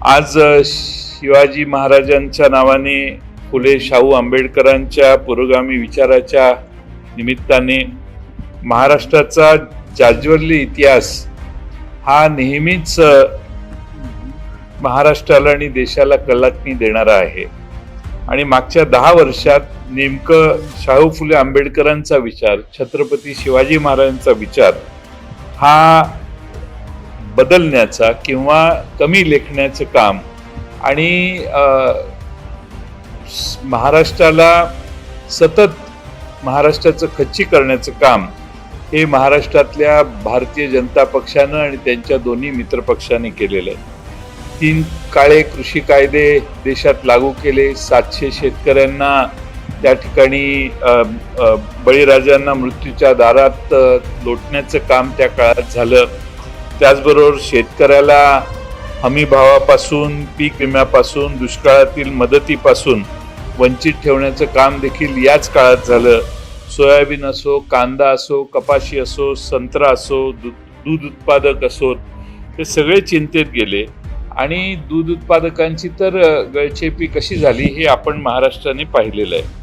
आज शिवाजी महाराजांच्या नावाने फुले शाहू आंबेडकरांच्या पुरोगामी विचाराच्या निमित्ताने महाराष्ट्राचा जाज्वल्य इतिहास हा नेहमीच महाराष्ट्राला आणि देशाला कलाटणी देणारा आहे. आणि मागच्या दहा वर्षात नेमकं शाहू फुले आंबेडकरांचा विचार छत्रपती शिवाजी महाराजांचा विचार हा बदलण्याचा किंवा कमी लेखण्याचं काम. आणि महाराष्ट्राला सतत महाराष्ट्राचं खच्ची करण्याचं काम हे महाराष्ट्रातल्या भारतीय जनता पक्षानं आणि त्यांच्या दोन्ही मित्रपक्षांनी केलेलं आहे. तीन काळे कृषी कायदे देशात लागू केले. सातशे शेतकऱ्यांना त्या ठिकाणी बळीराजांना मृत्यूच्या दारात लोटण्याचं काम त्या काळात झालं. त्याचबरोबर शेतकऱ्याला हमी भावापासून पीक विम्यापासून दुष्काळातील मदतीपासून वंचित ठेवण्याचं काम देखील याच काळात झालं. सोयाबीन असो कांदा असो कपाशी असो संत्रा असो दूध दूध उत्पादक असोत हे सगळे चिंतेत गेले. आणि दूध उत्पादकांची तर गळचेपी कशी झाली हे आपण महाराष्ट्राने पाहिलेलं आहे.